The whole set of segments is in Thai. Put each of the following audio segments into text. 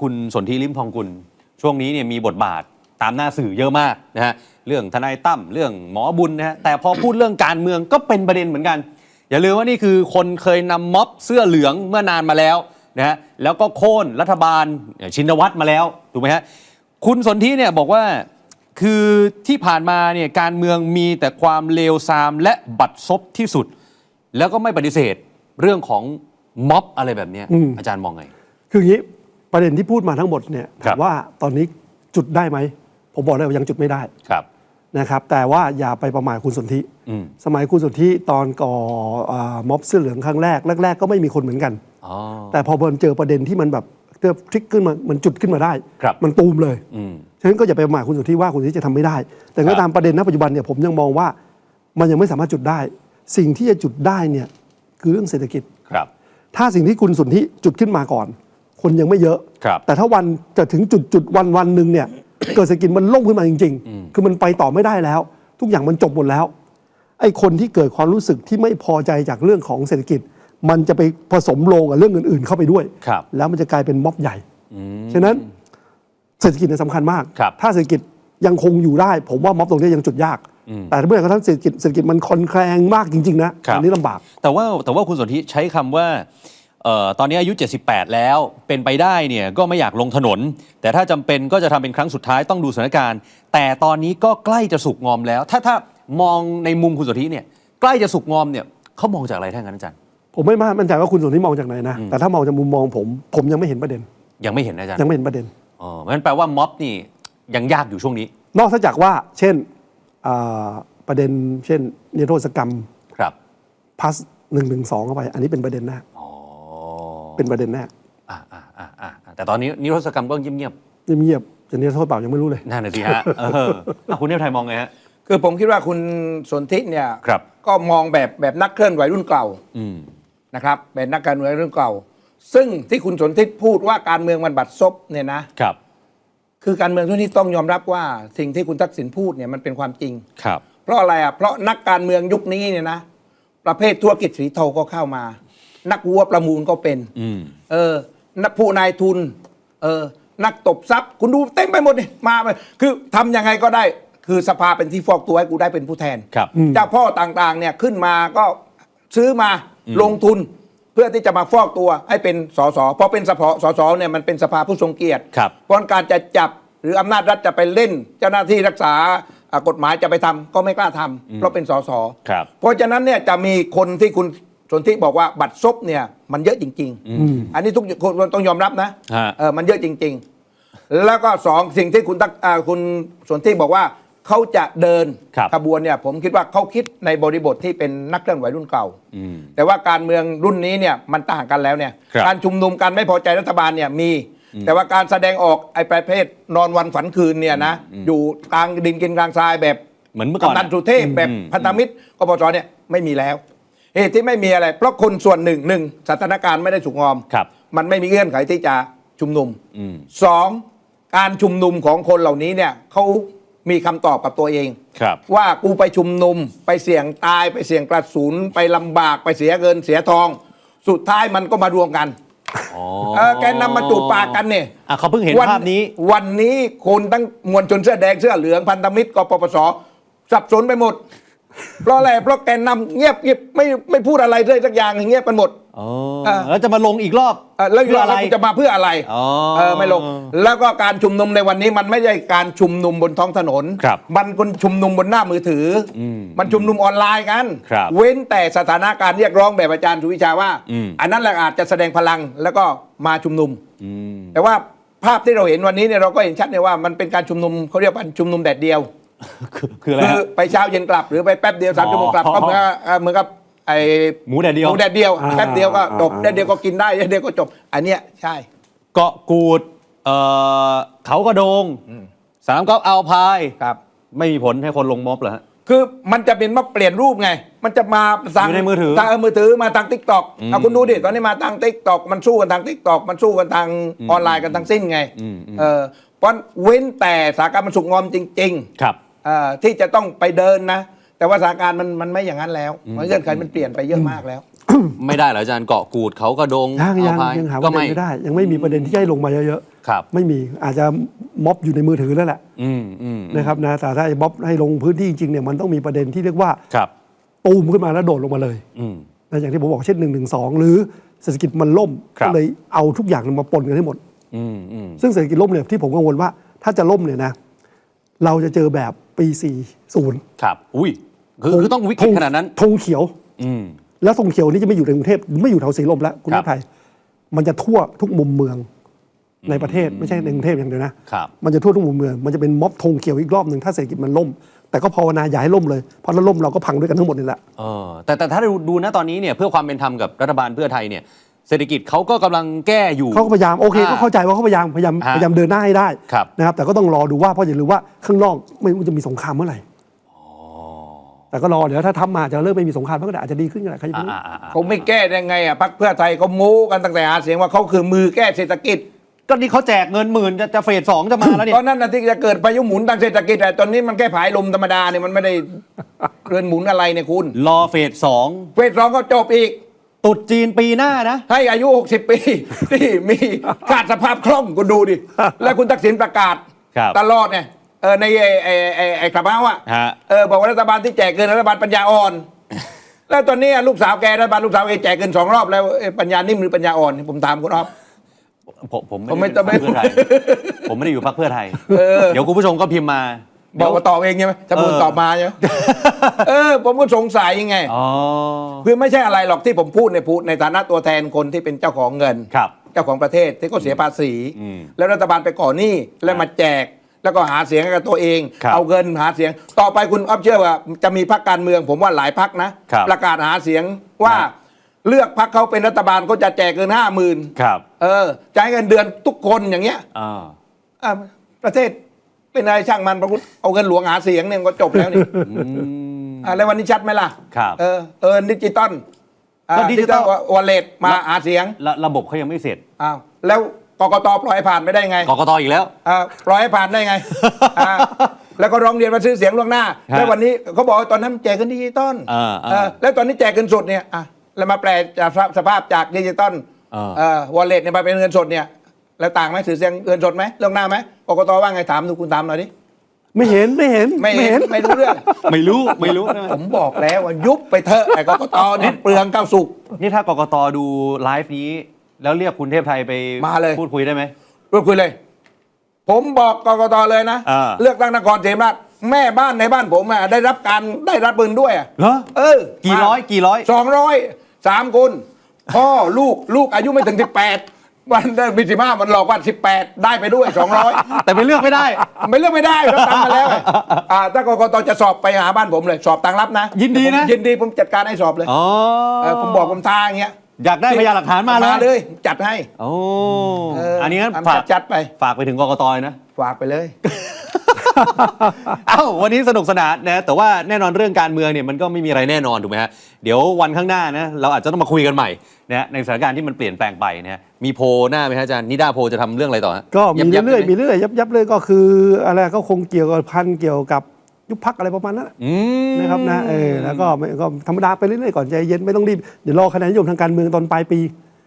คุณสนธิลิมทองกุล ช่วงนี้เนี่ยมีบทบาทตามหน้าสื่อเยอะมากนะฮะเรื่องทนายตั้มเรื่องหมอบุญนะฮะแต่พอพูดเรื่องการเมืองก็เป็นประเด็นเหมือนกัน อย่าลืมว่านี่คือคนเคยนำม็อบเสื้อเหลืองเมื่อนานมาแล้วนะฮะแล้วก็โค่นรัฐบาลชินวัตรมาแล้วถูกไหมฮะคุณสนธิเนี่ยบอกว่าคือที่ผ่านมาเนี่ยการเมืองมีแต่ความเลวทรามและบัดซบที่สุด แล้วก็ไม่ปฏิเสธเรื่องของม็อบอะไรแบบเนี้ยอืมอาจารย์มองไงคืออย่างนี้ ประเด็นที่พูดมาทั้งหมดเนี่ยครัถาบมว่าตอนนี้จุดได้ไหม ผมบอกเลยว่ายังจุดไม่ได้ครับนะครับ แต่ว่าอย่าไปประมาทคุณสนธิอืมสมัยคุณสนธิตอนก่ออ่าม็อบเสื้อเหลืองครั้งแรกแรก ๆ ก็ไม่มีคนเหมือนกันอ๋อแต่พอมันเจอประเด็นที่มันแบบเกิดทริกขึ้นมามันจุดขึ้นมาได้ครับมันตูมเลยอืมฉะนั้นก็อย่าไปประมาทคุณสนธิว่าคุณสนธิจะทำไม่ได้ แต่ครัก็บตามประเด็นณปัจจุบันเนี่ยผมยังมองว่ามันยังไม่สามารถจุดได้ สิ่งที่จะจุดได้เนี่ยคือเรื่องเศรษฐกิจครับ ถ้าสิ่งที่คุณสนธิจุดขึ้นมาก่อน คนยังไม่เยอะ ครับแต่ถ้าวันจะถึงจุดจุดวันวันหนึ่งเนี่ย เกิดเศรษฐกิจมันล่มขึ้นมาจริง ๆ คือมันไปต่อไม่ได้แล้ว ทุกอย่างมันจบหมดแล้ว ไอ้คนที่เกิดความรู้สึกที่ไม่พอใจจากเรื่องของเศรษฐกิจ มันจะไปผสมโลงกับเรื่องอื่นๆ เข้าไปด้วย ครับ แล้วมันจะกลายเป็นม็อบใหญ่ อืม ฉะนั้นเศรษฐกิจเนี่ยสำคัญมาก ครับถ้าเศรษฐกิจยังคงอยู่ได้ ผมว่าม็อบตรงนี้ยังจุดยาก อืมแต่เมื่อไหร่ก็ตามเศรษฐกิจเศรษฐกิจมันคลอนแคลงมากจริงๆนะครับ อันนี้ลำบาก แต่ว่าแต่ว่าคุณสนธิใช้คำว่า เอ่อตอนนี้อายุ 78 แล้วเป็นไปได้เนี่ยก็ไม่อยากลงถนน แต่ถ้าจำเป็นก็จะทำเป็นครั้งสุดท้ายต้องดูสถานการณ์ แต่ตอนนี้ก็ใกล้จะสุกงอมแล้ว ถ้าถ้ามองในมุมคุณสนธิเนี่ยใกล้จะสุกงอมเนี่ยเขามองจากอะไรท่านกันอาจารย์ผมไม่มั่นใจว่าคุณสนธิมองจากไหนนะ แต่ถ้ามองจากมุมมองผม ผมยังไม่เห็นประเด็น ยังไม่เห็นนะอาจารย์ยังไม่เห็นประเด็นอ๋องั้นแปลว่าม็อบนี่ยังยากอยู่ช่วงนี้ นอกจากว่า เช่นอ่าประเด็น เช่นนิรโทษกรรมครับพัสหนึ่งหนึ่งสองเข้าไป อันนี้เป็นประเด็นแรกอ๋อ เป็นประเด็นแรกอ่าอ่าอ่าอ่าแต่ตอนนี้นิรโทษกรรมก็เงียบเงียบๆจะนิรโทษเปล่ายังไม่รู้เลยๆนั่นน่ะสิฮะเอออะคุณเทพไทยมองไงฮะ คือผมคิดว่าคุณสนธิเนี่ยครับ ก็มองแบบแบบนักเคลื่อนไหวรุ่นเก่าอืม นะครับแบบนักการเมืองรุ่นเก่า ซึ่งที่คุณสนธิพูดว่าการเมืองมันบัดซบเนี่ยนะครับ คือการเมืองทุกนี้ต้องยอมรับว่าสิ่งที่คุณทักษิณพูดเนี่ยมันเป็นความจริง ครับ เพราะอะไรอะเพราะนักการเมืองยุคนี้เนี่ยนะ ประเภทธุรกิจสีเทาก็เข้ามา นักวัวประมูลก็เป็นอืมเออ นักผู้นายทุน เออ นักตบทรัพย์ คุณดูเต็มไปหมดนี่มาไปคือทำยังไงก็ได้ คือสภาเป็นที่ฟอกตัวให้กูได้เป็นผู้แทนครับเจ้าพ่อต่างๆ เนี่ยขึ้นมาก็ซื้อมาลงทุนเพื่อที่จะมาฟอกตัวให้เป็นสสเพราะเป็นสภสสเนี่ยมันเป็นสภาผู้ทรงเกียรติครับเพราะการจะจับหรืออำนาจรัฐจะไปเล่น เจ้าหน้าที่รักษาอ่ากฎหมายจะไปทำก็ไม่กล้าทำเพราะเป็นสสครับเพราะฉะนั้นเนี่ยจะมีคนที่คุณ สนธิบอกว่าบัตรซบเนี่ยมันเยอะจริง ๆ อันนี้ทุกคนต้องยอมรับนะฮะ เออมันเยอะจริง ๆ แล้วก็สองสิ่งที่คุณตักอ่าคุณสนธิบอกว่าเขาจะเดินครับ ขบวนเนี่ยผมคิดว่าเขาคิดในบริบทที่เป็นนักเคลื่อนไหวรุ่นเก่า อืม แต่ว่าการเมืองรุ่นนี้เนี่ยมันต่างกันแล้วเนี่ยครับการชุมนุมการไม่พอใจรัฐบาลเนี่ยมี แต่ว่าการแสดงออกไอ้ประเภทนอนวันฝันคืนเนี่ยนะอยู่กลางดินกินกลางทรายแบบเหมือนเมื่อก่อนกำนันสุเทพแบบอืมพันธมิตรกปชเนี่ยไม่มีแล้ว เหตุที่ไม่มีอะไร เพราะคนส่วนหนึ่งหนึ่งสถานการณ์ไม่ได้สุกงอม ครับ มันไม่มีเงื่อนไขที่จะชุมนุมอืม สองการชุมนุมของคนเหล่านี้เนี่ยเขามีคำตอบกับตัวเอง ครับ ว่ากูไปชุมนุมไปเสี่ยงตายไปเสี่ยงกระสุนไปลำบากไปเสียเงินเสียทอง สุดท้ายมันก็มารวมกันอ๋อเออแกนำมาจูบปากกันเนี่ย อะเขาเพิ่งเห็นวัภาพนี้วันนี้คนตั้งมวลชนเสื้อแดงเสื้อเหลืองพันธมิตรกปปสสับสนไปหมด เพราะอะไรเพราะแกนนำเงียบเงียบไม่ไม่พูดอะไรเลยสักอย่างเงียบกันหมด อ๋ออะ แล้วจะมาลงอีกรอบเอ่อแล้วเพื่ออะไรคุณจะมาเพื่ออะไรอ๋อเออไม่ลง แล้วก็การชุมนุมในวันนี้มันไม่ใช่การชุมนุมบนท้องถนน ครับมันคนชุมนุมบนหน้ามือถืออมมันชุมนุมออนไลน์กัน ครับ เว้นแต่สถานการณ์เรียกร้องแบบอาจารย์สุวิชาว่า อืม อันนั้นแหละอาจจะแสดงพลังแล้วก็มาชุมนุม อืม แต่ว่าภาพที่เราเห็นวันนี้เนี่ยเราก็เห็นชัดเลยว่ามันเป็นการชุมนุมเขาเรียกว่าชุมนุมแดดเดียว คือคืออะไรคือฮะ ไปเช้าเย็นกลับหรือไปแป๊บเดียวสามอ๋อชั่วโมงกลับก็เหมือนกับเอ่อเหมือนกับไอ้หมูแดดเดียว หมูแดดเดียวอ่าแป๊บเดียวก็จบอ่า แดดเดียวก็กินได้แดดเดียวก็จบ อันเนี้ยใช่ เกาะกูดเอ่อเขากระโดงสนามกอล์ฟอัลพายครับ ไม่มีผลให้คนลงม็อบเหรอฮะ คือมันจะเป็นมาเปลี่ยนรูปไง มันจะมาทางอยู่ในมือถือทางเมือถือมาทางทิกตอกเอาคุณดูดิ ตอนนี้มาทางทิกตอกมันสู้กันทางทิกตอกมันสู้กันทางออนไลน์กันทั้งสิ้นไง อืมอืม เออเพราะเว้นแต่สถานการณ์มันสุกงอมจริง ๆ ครับเอ่อ ที่จะต้องไปเดินนะ แต่ว่าสถานการณ์มันมันไม่อย่างนั้นแล้วมันเงื่อนไขมันเปลี่ยนไปเยอะมากแล้ว ไม่ได้เหรออาจารย์เกาะกูดเขากระโดงยังยังเอาพายยังหาปก็ระเด็ไม่นไม่ได้ ยังไม่มีประเด็นที่จะให้ลงมาเยอะครับๆไม่มีอาจจะม็อบอยู่ในมือถือแล้วแหละอืมอืมนะครับนะแต่ถ้าไอ้ม็อบให้ลงพื้นที่จริงๆเนี่ยมันต้องมีประเด็นที่เรียกว่าครับ ตูมขึ้นมาแล้วโดดลงมาเลยอืม นะอย่างที่ผมบอกเช่นหนึ่งหนึ่งสองหรือเศรษฐกิจมันล่มครับ ก็เลยเอาทุกอย่างมาปนกันให้หมด อืมอืมซึ่งเศรษฐกิจล่มเนี่ยที่ผมกังวลว่าถ้าจะล่มเนี่ยนะเราจะเจอแบบ ปี 40 ครับ อุ้ยคือคือต้องวิกฤตขนาดนั้น ธงเขียว อืม แล้วธงเขียวนี่จะไม่อยู่ในกรุงเทพไม่อยู่แถวสีลมแล้วคุณครับ ทัพไทย มันจะทั่วทุกมุมเมืองในประเทศไม่ใช่ในกรุงเทพอย่างเดียวนะครับ มันจะทั่วทุกมุมเมืองมันจะเป็นม็อบธงเขียวอีกรอบหนึ่งถ้าเศรษฐกิจมันล่ม แต่ก็ภาวนาอย่าให้ล่มเลยเพราะถ้าล่มเราก็พังด้วยกันทั้งหมดนี่แหละ เออแต่แต่ถ้าดูดูนะตอนนี้เนี่ยเพื่อความเป็นธรรมกับรัฐบาลเพื่อไทยเนี่ย เศรษฐกิจเขาก็กำลังแก้อยู่ เขาก็พยายามโอเคก็เข้าใจว่าเขาพยายามพยายามฮะพยายามเดินหน้าให้ได้ครับ นะครับ แต่ก็ต้องรอดูว่าเพราะอย่าลืมว่าข้างนอกไม่รู้จะมีสงครามเมื่อไหร่แต่ก็รอเดี๋ยวถ้าทำมาจะเริ่มไม่มีสงครามมันก็อาจจะดีขึ้นก็ได้ใครจะอ่ารู้ อ่าอ่าอ่าเขาไม่แก้ได้ไงอะพรรคเพื่อไทยเขาโม้กันตั้งแต่หาเสียงว่าเขาคือมือแก้เศรษฐกิจ ก็นี่เขาแจกเงินหมื่นจะจะเฟสสองจะมาแล้วเนี่ตยอนนั้นนะที่จะเกิดพายุหมุนทางเศรษฐกิจอะตอนนี้มันแค่ผายลมธรรมดาเนี่ยมันไม่ได้ เรือนหมุนอะไรเนี่ยคุณรอเฟสสองเฟสสองก็จบอีก ตรุดจีนปีหน้านะ ให้อายุ 60 ปีที่มีขาดสภาพคล่องคุณดูดิ แล้วคุณทักษิณประกาศ ครับตลอดเนี่ยเออในไอ้ไอ้ไอ้ไอ้กระเป๋าอะฮะ เออบอกว่ารัฐบาลที่แจกเงินรัฐบาลปัญญาอ่อน แล้วตอนนี้ลูกสาวแกรัฐบาลลูกสาวแกแจกเงินสองรอบแล้วเอ้ยปัญญานิ่มหรือปัญญาอ่อนผมถามคุณอ๊อฟ ผมผมผมไม่ไม่ได้อยู่พรรคเพื่อไทย ผมไม่ได้อยู่พรรคเพื่อไทยเดี๋ยวคุณผู้ชมก็พิมพ์มา บอกว่าตอบเองใช่ไหมถ้าผมเออตอบมาใช่ไหมเออ ผมก็สงสัยยังไงอ๋อคือไม่ใช่อะไรหรอกที่ผมพูดในยพูดในฐานะตัวแทนคนที่เป็นเจ้าของเงินครับเจ้าของประเทศที่ก็เสียภาษีอืมแล้วรัฐบาลไปก่อหนี้แล้วมาแจกแล้วก็หาเสียงให้กับตัวเองครับเอาเงินหาเสียง ต่อไปคุณอ๊อฟเชื่อว่าจะมีพรรคการเมือง ผมว่าหลายพรรคนะครับประกาศหาเสียงว่าครับเลือกพรรคเขาเป็นรัฐบาลก็จะแจกเงินห้าหมื่นครับเออจ่ายเงินเดือนทุกคนอย่างเงี้ยอ่าอะประเทศ เป็นอะไรช่างมันประคุณเอาเงินหลวงหาเสียงเนี่ยก็จบแล้วนี่อะแล้ววันนี้ชัดไหมล่ะครับเออเออดิจิตอลก็ดิจิตอลวอลเล็ตมาหาเสียงแล้วระบบเขายังไม่เสร็จอ้าวแล้วกกตปล่อยให้ผ่านไม่ได้ไงกกตอีกแล้วอ่าปล่อยให้ผ่านได้ไงอ่าแล้วก็ร้องเรียนมาซื้อเสียงล่วงหน้าฮะแล้ววันนี้เขาบอกว่าตอนนั้นแจกเงินดิจิตอลอ่าอ่าเออแล้วตอนนี้แจกเงินสดเนี่ยอะแล้วมาแปลจากสภาพจากดิจิตอลอ่าเอ่อวอลเล็ตเนี่ยมาเป็นเงินสดเนี่ย แล้วต่างไหมซื้อเสียงเงินสดไหมล่วงหน้าไหมกกตว่าไงถามดูคุณถามหน่อยดิไม่เห็นไม่เห็นไม่เห็นไม่รู้เรื่อง ไม่รู้ไม่รู้ใช่ไหมผมบอกแล้วว่ายุบไปเถอะไอ้กกตนี่เปลืองก้าวสุกนี่ถ้ากกตดูไลฟ์นี้ แล้วเรียกคุณเทพไทยไปมาเลยพูดคุยได้ไหมพูดคุยเลย ผมบอกกกตเลยนะอ่าเลือกตั้งนครศรีธรรมราชแม่บ้านในบ้านผมอะได้รับการได้รับปืนด้วยอะเหรอเออ กี่ร้อยกี่ร้อยสองร้อยสามคนพ่อลูกลูกอายุไม่ถึงสิบแปด วันได้มีสิบห้ามันหลอกว่าสิบแปดได้ไปด้วยสองร้อยแต่ไปเลือกไม่ได้ ไม่เลือกไม่ได้รับตังค์มาแล้วไงอ่าถ้ากกตจะสอบไปหาบ้านผมเลย สอบตังรับนะ ยินดีนะผมยินดีผมจัดการให้สอบเลยอ๋อเออผมบอกผมทาอย่างเงี้ย อยากได้พยานหลักฐานมาเลยเลยจัดให้โอ้เอันนี้งั้นทำฝากจัดๆไป ฝากไปถึงกกตเลยนะ ฝากไปเลย เอ้าวันนี้สนุกสนานนะแต่ว่าแน่นอนเรื่องการเมืองเนี่ยมันก็ไม่มีอะไรแน่นอนถูกไหมฮะเดี๋ยววันข้างหน้านะเราอาจจะต้องมาคุยกันใหม่นะฮะในสถานการณ์ที่มันเปลี่ยนแปลงไปนะฮะมีโพลหน้าไหมฮะอาจารย์นิด้าโพลจะทำเรื่องอะไรต่อฮะก็มีบๆเรื่อยได้ไหๆมีเรื่อยๆยับยับเลยก็คืออะไรก็คงเกี่ยวกับพันเกี่ยวกับ ยุบพักอะไรประมาณนั้นอืมนะครับนะเออแล้วก็ไม่ก็ธรรมดาไปเรื่อยๆก่อนใจเย็นไม่ต้องรีบเดี๋ยวรอคะแนนนิยมทางการเมืองตอนปลายปี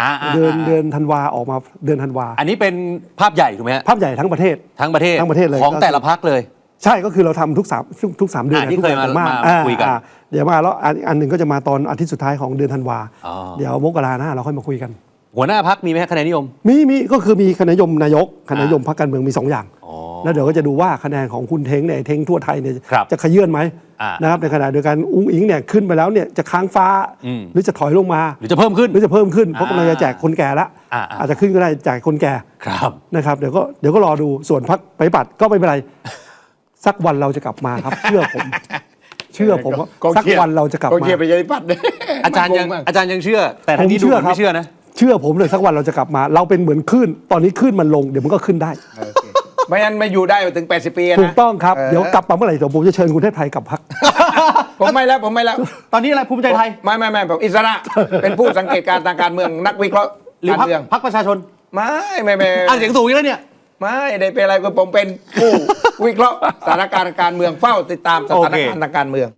อ่าๆๆเดือนเดือนธันวาออกมาเดือนธันวา อันนี้เป็นภาพใหญ่ถูกไหมฮะภาพใหญ่ทั้งประเทศทั้งประเทศทั้งประเทศเลยของก็คือแต่ละพักเลย ใช่ก็คือเราทำทุกสามทุกทุกสามเดือนอ่าที่ทุกเคยมาดือนมาอ่คุยกันอ่าเดี๋ยวมาแล้วอันอันหนึ่งก็จะมาตอนอาทิตย์สุดท้ายของเดือนธันวาอ๋อเดี๋ยวมกราหน้าเราค่อยมาคุยกัน หัวหน้าพักมีไหมฮะคะแนนนิยม มีมีก็คือมีคะแนนนิยมนายกคะแนนนิยมพรรคการเมืองมีสองอย่างอ๋อ แล้วเดี๋ยวก็จะดูว่าคะแนนของคุณเท้งเนี่ยเท้งทั่วไทยเนี่ยครับจะขยื่นไหมอ่านะครับในขณะเดียวกันอุ้งอิงเนี่ยขึ้นไปแล้วเนี่ยจะค้างฟ้าอืมหรือจะถอยลงมา หรือจะเพิ่มขึ้น หรือจะเพิ่มขึ้นเพราะกำลังจะแจกคนแก่ละอ่าอ่า อาจจะขึ้นก็ได้แจกคนแก่ครับ นะครับเดี๋ยวก็เดี๋ยวก็รอดูส่วนพักไปฏิบัติก็ไม่เป็นไร สักวันเราจะกลับมาครับ เชื่อผม เชื่อผมว่าก็สักเครียดวันเราจะกลับก็มาเครียดไปยัยปัดอาจารย์ยังมันงมกอาจารย์ยังเชื่อ แต่ทางนี้ผมดูเชื่เหอมือนครับไม่เชื่อนะ เชื่อผมเลยสักวันเราจะกลับมา เราเป็นเหมือนคลื่น ตอนนี้คลื่นมันลง เดี๋ยวมันก็ขึ้นได้ โอเค ไม่งั้นไม่อยู่ได้ถึง 80 ปีนะ ถูกต้องครับเออเดี๋ยวกลับมาเมื่อไหร่เดี๋ยวผมจะเชิญคุณเทพไทยกลับพัก ผมไม่แล้วผมไม่แล้ว ตอนนี้อะไรภูมิใจไทย ไม่ไม่ไม่ผมอิสระ เป็นผู้สังเกตการณ์ทางการเมืองนักวิเคราะห์หรือการพักเมืองพักประชาชนไม่ไม่ไม่อ่านเสียงสูงอีกแล้วเนี่ย ไม่ได้เป็นอะไรก็ผมเป็นผู้วิเคราะห์สถานการณ์ทางการเมืองเฝ้าติดตามสถานการณ์ทางการเมือง